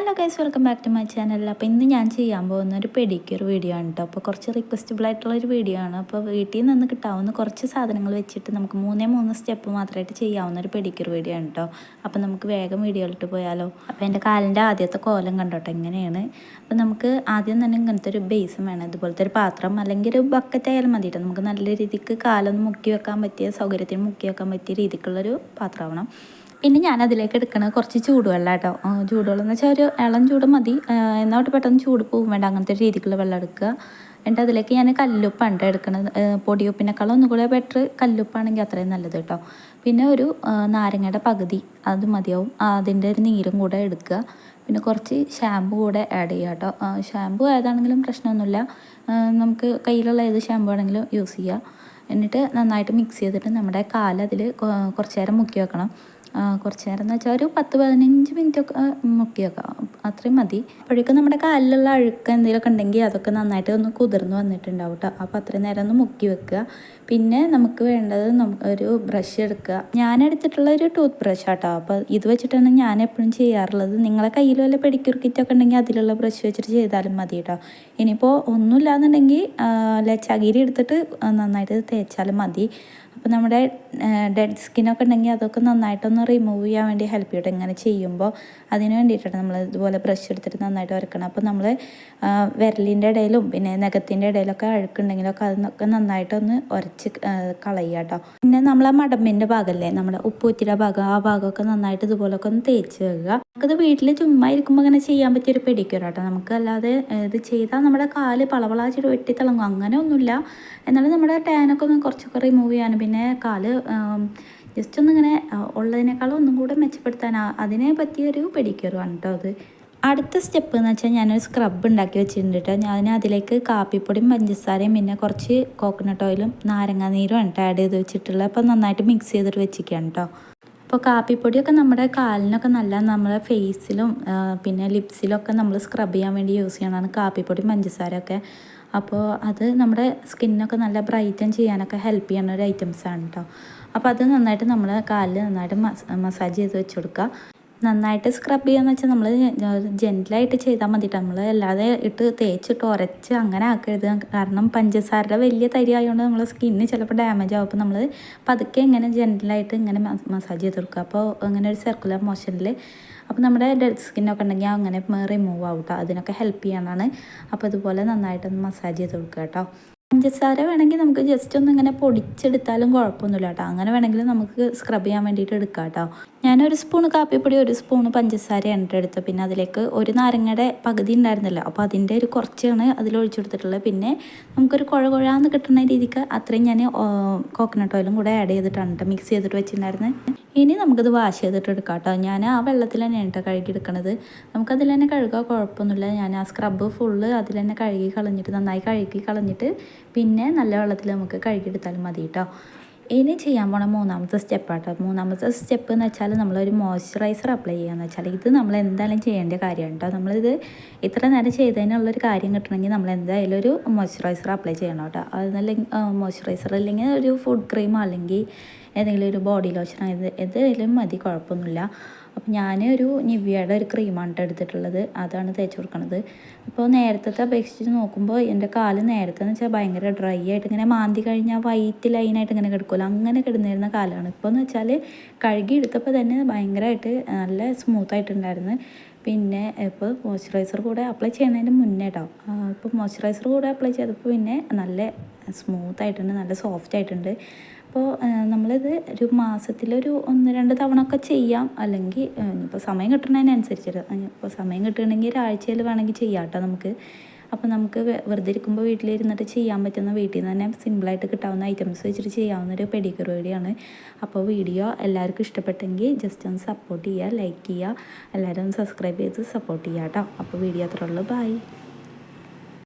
Hello guys welcome back to my channel അപ്പോൾ ഇന്ന് ഞാൻ ചെയ്യാൻ പോകുന്ന ഒരു പെഡിക്യൂർ വീഡിയോ ആണ് കേട്ടോ അപ്പോൾ കുറച്ച് റിക്വസ്റ്റബിൾ ആയിട്ടുള്ള ഒരു വീഡിയോ ആണ്. അപ്പോൾ വീട്ടിൽ നിന്ന് കിട്ടാവുന്ന കുറച്ച് സാധനങ്ങൾ വെച്ചിട്ട് നമുക്ക് മൂന്നേ മൂന്ന് സ്റ്റെപ്പ് മാത്രമായിട്ട് ചെയ്യാവുന്ന ഒരു പെഡിക്യൂർ വീഡിയോ ആണ് കേട്ടോ അപ്പോൾ നമുക്ക് വേഗം വീഡിയോയിലിട്ട് പോയാലോ. അപ്പോൾ എന്റെ കാലിന്റെ ആദ്യത്തെ കോലം കണ്ടോട്ടെ എങ്ങനെയാണ് അപ്പോൾ നമുക്ക് ആദ്യം തന്നെ ഇങ്ങനത്തെ ഒരു ബേസും വേണം. ഇതുപോലത്തെ ഒരു പാത്രം അല്ലെങ്കിൽ ഒരു ബക്കറ്റ് ആയാലും മതി കേട്ടോ നമുക്ക് നല്ല രീതിക്ക് കാലൊന്ന് മുക്കി വെക്കാൻ പറ്റിയ സൗകര്യത്തിന് മുക്കി വെക്കാൻ പറ്റിയ രീതിക്കുള്ളൊരു പാത്രമാവണം പിന്നെ ഞാൻ അതിലേക്ക് എടുക്കുന്നത് കുറച്ച് ചൂടുവെള്ളം കേട്ടോ ചൂടുവെള്ളം എന്ന് വെച്ചാൽ ഒരു ഇളം ചൂട് മതി. എന്നോട്ട് പെട്ടെന്ന് ചൂട് പോകും വേണ്ട. അങ്ങനത്തെ രീതിക്കുള്ള വെള്ളം എടുക്കുക. എന്നിട്ട് അതിലേക്ക് ഞാൻ കല്ലുപ്പാണ് എടുക്കുന്നത് പൊടിയുപ്പിനേക്കാളും ഒന്നും കൂടെ ബെറ്റർ കല്ലുപ്പാണെങ്കിൽ അത്രയും നല്ലത് കേട്ടോ. പിന്നെ ഒരു നാരങ്ങയുടെ പകുതി അത് മതിയാവും. അതിന്റെ ഒരു നീരും കൂടെ എടുക്കുക. പിന്നെ കുറച്ച് ഷാമ്പു കൂടെ ആഡ് ചെയ്യുക കേട്ടോ. ഷാമ്പു ഏതാണെങ്കിലും പ്രശ്നമൊന്നുമില്ല. നമുക്ക് കയ്യിലുള്ള ഏത് ഷാമ്പു ആണെങ്കിലും യൂസ് ചെയ്യുക എന്നിട്ട് നന്നായിട്ട് മിക്സ് ചെയ്തിട്ട് നമ്മുടെ കാലതിൽ കുറച്ച് നേരം മുക്കി വെക്കണം. കുറച്ച് നേരം എന്ന് വെച്ചാൽ ഒരു പത്ത് പതിനഞ്ച് മിനിറ്റ് ഒക്കെ മുക്കി വെക്കാം അത്രയും മതി. അപ്പോഴേക്കും നമ്മുടെ കാലിലുള്ള അഴുക്ക് എന്തെങ്കിലുമൊക്കെ ഉണ്ടെങ്കിൽ അതൊക്കെ നന്നായിട്ട് ഒന്ന് കുതിർന്ന് വന്നിട്ടുണ്ടാവും കേട്ടോ അപ്പോൾ അത്രയും നേരം ഒന്ന് മുക്കി വെക്കുക. പിന്നെ നമുക്ക് വേണ്ടത് ഒരു ബ്രഷ് എടുക്കുക. ഞാൻ എടുത്തിട്ടുള്ള ഒരു ടൂത്ത് ബ്രഷ് ആട്ടോ. അപ്പോൾ ഇത് വെച്ചിട്ടാണ് ഞാൻ എപ്പോഴും ചെയ്യാറുള്ളത്. നിങ്ങളെ കയ്യിൽ വല്ല പെഡിക്യൂർ കിറ്റൊക്കെ ഉണ്ടെങ്കിൽ അതിലുള്ള ബ്രഷ് വെച്ചിട്ട് ചെയ്താലും മതി കേട്ടോ ഇനിയിപ്പോൾ ഒന്നുമില്ലാന്നുണ്ടെങ്കിൽ ചകിരി എടുത്തിട്ട് നന്നായിട്ട് തേച്ചാലും മതി. അപ്പോൾ നമ്മുടെ ഡെഡ് സ്കിന്നൊക്കെ ഉണ്ടെങ്കിൽ അതൊക്കെ നന്നായിട്ടൊന്ന് റിമൂവ് ചെയ്യാൻ വേണ്ടി ഹെൽപ്പ് ചെയ്യട്ടെ. ഇങ്ങനെ ചെയ്യുമ്പോൾ അതിന് വേണ്ടിയിട്ടാണ് നമ്മൾ ഇതുപോലെ ബ്രഷ് എടുത്തിട്ട് നന്നായിട്ട് വരക്കണം അപ്പോൾ നമ്മൾ വിരലിന്റെ ഇടയിലും പിന്നെ നഖത്തിന്റെ ഇടയിലൊക്കെ അഴുക്കുണ്ടെങ്കിലൊക്കെ അതൊക്കെ നന്നായിട്ടൊന്ന് ഉരച്ച് കളയുക കേട്ടോ പിന്നെ നമ്മളെ മടമ്പിന്റെ ഭാഗമല്ലേ നമ്മുടെ ഉപ്പൂറ്റിയുടെ ഭാഗം ആ ഭാഗമൊക്കെ നന്നായിട്ട് ഇതുപോലൊക്കെ ഒന്ന് തേച്ച് വെക്കുക. നമുക്കത് വീട്ടിൽ ചുമ്മാ ഇരിക്കുമ്പോൾ അങ്ങനെ ചെയ്യാൻ പറ്റിയൊരു പെഡിക്യൂർ കേട്ടോ നമുക്ക് അല്ലാതെ ഇത് ചെയ്താൽ നമ്മുടെ കാൽ പളവളാച്ചിട്ട് വെട്ടി വെട്ടിത്തിളങ്ങും അങ്ങനെ ഒന്നുമില്ല. എന്നാലും നമ്മുടെ ടാനൊക്കെ ഒന്ന് കുറച്ചൊക്കെ റിമൂവ് ചെയ്യാനും പിന്നെ കാൽ ജസ്റ്റ് ഒന്നിങ്ങനെ ഉള്ളതിനേക്കാളും ഒന്നും കൂടെ മെച്ചപ്പെടുത്താൻ അതിനെ പറ്റിയൊരു പെഡിക്യൂറാണ് കേട്ടോ അത്. അടുത്ത സ്റ്റെപ്പ് എന്ന് വെച്ചാൽ ഞാനൊരു സ്ക്രബ് ഉണ്ടാക്കി വെച്ചിട്ടുണ്ട് കേട്ടോ ഞാൻ അതിലേക്ക് കാപ്പിപ്പൊടിയും പഞ്ചസാരയും പിന്നെ കുറച്ച് കോക്കനട്ട് ഓയിലും നാരങ്ങാനീരും ആണ് ആഡ് ചെയ്ത് വെച്ചിട്ടുള്ളത്. അപ്പോൾ നന്നായിട്ട് മിക്സ് ചെയ്തിട്ട് വെച്ചിരിക്കുകയാണ് കേട്ടോ അപ്പോൾ കാപ്പിപ്പൊടിയൊക്കെ നമ്മുടെ കാലിനൊക്കെ നല്ല നമ്മുടെ ഫേസിലും പിന്നെ ലിപ്സിലൊക്കെ നമ്മൾ സ്ക്രബ് ചെയ്യാൻ വേണ്ടി യൂസ് ചെയ്യണതാണ് കാപ്പിപ്പൊടി പഞ്ചസാരയൊക്കെ. അപ്പോൾ അത് നമ്മുടെ സ്കിന്നൊക്കെ നല്ല ബ്രൈറ്റൻ ചെയ്യാനൊക്കെ ഹെൽപ്പ് ചെയ്യുന്ന ഒരു ഐറ്റംസാണ് കേട്ടോ അപ്പോൾ അത് നന്നായിട്ട് നമ്മൾ കാലിൽ നന്നായിട്ട് മസാജ് ചെയ്ത് വെച്ച് കൊടുക്കുക നന്നായിട്ട് സ്ക്രബ് ചെയ്യാന്ന് വെച്ചാൽ നമ്മൾ ജെന്റിലായിട്ട് ചെയ്താൽ മതിയിട്ട് നമ്മൾ അല്ലാതെ ഇട്ട് തേച്ചിട്ട് ഉരച്ച് അങ്ങനെ ആക്കരുത്. കാരണം പഞ്ചസാരയുടെ വലിയ തരി ആയതുകൊണ്ട് നമ്മളെ സ്കിന്ന് ചിലപ്പോൾ ഡാമേജ് ആവും. അപ്പോൾ നമ്മൾ പതുക്കെ ഇങ്ങനെ ജെന്റിലായിട്ട് ഇങ്ങനെ മസാജ് ചെയ്ത് കൊടുക്കുക. അപ്പോൾ അങ്ങനെ ഒരു സർക്കുലർ മോഷനിൽ അപ്പോൾ നമ്മുടെ ഡെഡ് സ്കിന്നൊക്കെ ഉണ്ടെങ്കിൽ അങ്ങനെ റിമൂവ് ആവും കേട്ടോ അതിനൊക്കെ ഹെൽപ്പ് ചെയ്യാനാണ്. അപ്പോൾ ഇതുപോലെ നന്നായിട്ടൊന്ന് മസാജ് ചെയ്ത് കൊടുക്കുക കേട്ടോ. പഞ്ചസാര വേണമെങ്കിൽ നമുക്ക് ജസ്റ്റ് ഒന്ന് ഇങ്ങനെ പൊടിച്ചെടുത്താലും കുഴപ്പമൊന്നുമില്ല കേട്ടോ. അങ്ങനെ വേണമെങ്കിൽ നമുക്ക് സ്ക്രബ് ചെയ്യാൻ വേണ്ടിയിട്ട് എടുക്കാം കേട്ടോ. ഞാനൊരു സ്പൂൺ കാപ്പിപ്പൊടി ഒരു സ്പൂൺ പഞ്ചസാരയാണ് എടുത്തത് പിന്നെ അതിലേക്ക് ഒരു നാരങ്ങയുടെ പകുതി ഉണ്ടായിരുന്നല്ലോ. അപ്പോൾ അതിന്റെ ഒരു കുറച്ചാണ് അതിൽ ഒഴിച്ചെടുത്തിട്ടുള്ളത് പിന്നെ നമുക്കൊരു കുഴ കുഴാന്ന് കിട്ടുന്ന രീതിക്ക് അത്രയും ഞാൻ കോക്കനട്ട് ഓയിലും കൂടെ ആഡ് ചെയ്തിട്ടാണ് മിക്സ് ചെയ്തിട്ട് വെച്ചിട്ടുണ്ടായിരുന്നത്. ഇനി നമുക്കത് വാഷ് ചെയ്തിട്ട് എടുക്കാം കേട്ടോ ഞാൻ ആ വെള്ളത്തിൽ തന്നെയാണ് കേട്ടോ കഴുകി എടുക്കണത്. നമുക്കതിൽ തന്നെ കഴുകാൻ കുഴപ്പമൊന്നുമില്ല. ഞാൻ ആ സ്ക്രബ്ബ് ഫുള്ള് അതിൽ തന്നെ കഴുകി കളഞ്ഞിട്ട് നന്നായി കഴുകി കളഞ്ഞിട്ട് പിന്നെ നല്ല വെള്ളത്തിൽ നമുക്ക് കഴുകിയെടുത്താലും മതി കേട്ടോ ഇനി ചെയ്യാൻ പോണ മൂന്നാമത്തെ സ്റ്റെപ്പാട്ടോ മൂന്നാമത്തെ സ്റ്റെപ്പ് എന്ന് വെച്ചാൽ നമ്മളൊരു മോയ്സ്ചറൈസർ അപ്ലൈ ചെയ്യാന്ന് വെച്ചാൽ ഇത് നമ്മൾ എന്തായാലും ചെയ്യേണ്ട കാര്യമാണ് കേട്ടോ നമ്മളിത് ഇത്ര നേരം ചെയ്തതിനുള്ളൊരു കാര്യം കിട്ടണമെങ്കിൽ നമ്മൾ എന്തായാലും ഒരു മോയ്സ്ചറൈസർ അപ്ലൈ ചെയ്യണം കേട്ടോ അതല്ലെങ്കിൽ മോയ്സ്ചറൈസർ അല്ലെങ്കിൽ ഒരു ഫുഡ് ക്രീം അല്ലെങ്കിൽ ഏതെങ്കിലും ഒരു ബോഡി ലോഷൻ ഇത് ഏതെങ്കിലും മതി കുഴപ്പമൊന്നുമില്ല. അപ്പോൾ ഞാൻ ഒരു നിവ്യയുടെ ഒരു ക്രീമാണ് എടുത്തിട്ടുള്ളത്. അതാണ് തേച്ച് കൊടുക്കുന്നത് അപ്പോൾ നേരത്തെ അപേക്ഷിച്ച് നോക്കുമ്പോൾ എന്റെ കാൽ നേരത്തെ എന്ന് വെച്ചാൽ ഭയങ്കര ഡ്രൈ ആയിട്ട് ഇങ്ങനെ മാന്തി കഴിഞ്ഞാൽ വൈറ്റ് ലൈനായിട്ട് ഇങ്ങനെ കിടക്കുമല്ലോ അങ്ങനെ കിടന്നിരുന്ന കാലമാണ് ഇപ്പോൾ എന്ന് വെച്ചാൽ കഴുകി എടുത്തപ്പോൾ തന്നെ ഭയങ്കരമായിട്ട് നല്ല സ്മൂത്ത് ആയിട്ടുണ്ടായിരുന്നു. പിന്നെ ഇപ്പോൾ മോയ്സ്ചറൈസർ കൂടെ അപ്ലൈ ചെയ്യുന്നതിന് മുന്നേ കേട്ടോ ഇപ്പോൾ മോയ്സ്ചറൈസർ കൂടെ അപ്ലൈ ചെയ്തപ്പോൾ പിന്നെ നല്ല സ്മൂത്ത് ആയിട്ടുണ്ട് നല്ല സോഫ്റ്റ് ആയിട്ടുണ്ട്. അപ്പോൾ നമ്മളിത് ഒരു മാസത്തിലൊരു ഒന്ന് രണ്ട് തവണ ഒക്കെ ചെയ്യാം. അല്ലെങ്കിൽ ഇപ്പോൾ സമയം കിട്ടുന്നതിനനുസരിച്ചിട്ട് ഇപ്പോൾ സമയം കിട്ടുകയാണെങ്കിൽ ഒരാഴ്ചയിൽ വേണമെങ്കിൽ ചെയ്യാം കേട്ടോ നമുക്ക്. അപ്പോൾ നമുക്ക് വെറുതെ ഇരിക്കുമ്പോൾ വീട്ടിലിരുന്നിട്ട് ചെയ്യാൻ പറ്റുന്ന വീട്ടിൽ നിന്ന് തന്നെ സിമ്പിളായിട്ട് കിട്ടാവുന്ന ഐറ്റംസ് വെച്ചിട്ട് ചെയ്യാവുന്ന ഒരു പെഡിക്യൂർ വീഡിയോ അപ്പോൾ വീഡിയോ എല്ലാവർക്കും ഇഷ്ടപ്പെട്ടെങ്കിൽ ജസ്റ്റ് ഒന്ന് സപ്പോർട്ട് ചെയ്യുക ലൈക്ക് ചെയ്യുക. എല്ലാവരും സബ്സ്ക്രൈബ് ചെയ്ത് സപ്പോർട്ട് ചെയ്യുക കേട്ടോ. അപ്പോൾ വീഡിയോ അത്രയുള്ളൂ ബൈ.